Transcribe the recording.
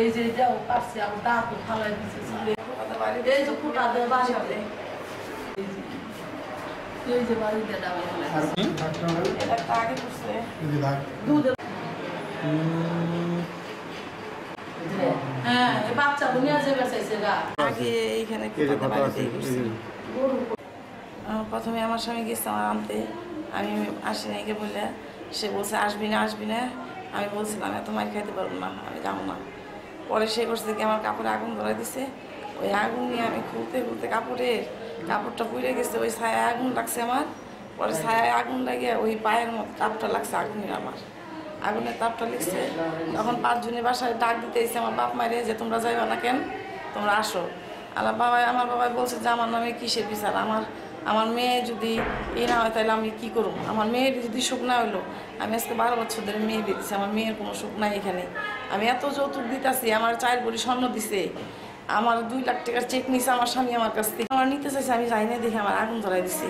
এই যে যাও পারছে আমার দাঁত ফালাই দিচ্ছে চুলে। এই যে ফুটা দেয় বাড়িতে এই যে বাড়িতে ডাবে এটা আগে করছে দুধে আগে এইখানে এই যে ফুটাতে কথা আছে বাড়িতেই করছে গরু আহ, প্রথমে আমার স্বামী গেছে আমার আনতে। আমি আসি নাইকে বললে সে বলছে আসবি না আসবি না। আমি বলছিলাম এত মার খাইতে পারব না আমি যাব না। পরে সে করছে কি আমার কাপড়ে আগুন ধরে দিছে। ওই আগুন নিয়ে আমি খুলতে খুলতে কাপড়ের কাপড়টা পুড়ে গেছে ওই ছায়া আগুন লাগছে আমার। পরে ছায়া আগুন লাগে ওই পায়ের মতো তাপটা লাগছে আগুনের আমার। আগুনের তাপটা লিখছে তখন পাঁচজনের বাসায় ডাক দিতে এসে আমার বাপ মারে যে, তোমরা যাইবা না কেন? তোমরা আসো। আল্লাহ বাবাই আমার বাবাই বলছে যে, আমার নামে কিসের বিচার? আমার আমার মেয়ে যদি এই না হয়, তাহলে আমি কি করব? আমার মেয়ের যদি সুখ না হইল, আমি আজকে বারো বছর ধরে মেয়ে দিতেছি আমার মেয়ের কোনো সুখ নাই এখানে। আমি এত যৌতুক দিতেছি, আমার চার বড়ি স্বর্ণ দিছে। আমার দুই লাখ টাকার চেক নিছে আমার স্বামী আমার কাছ থেকে। আমার নিতে চাইছে, আমি যাই না দেখে আমার আগুন ধরাই দিছে।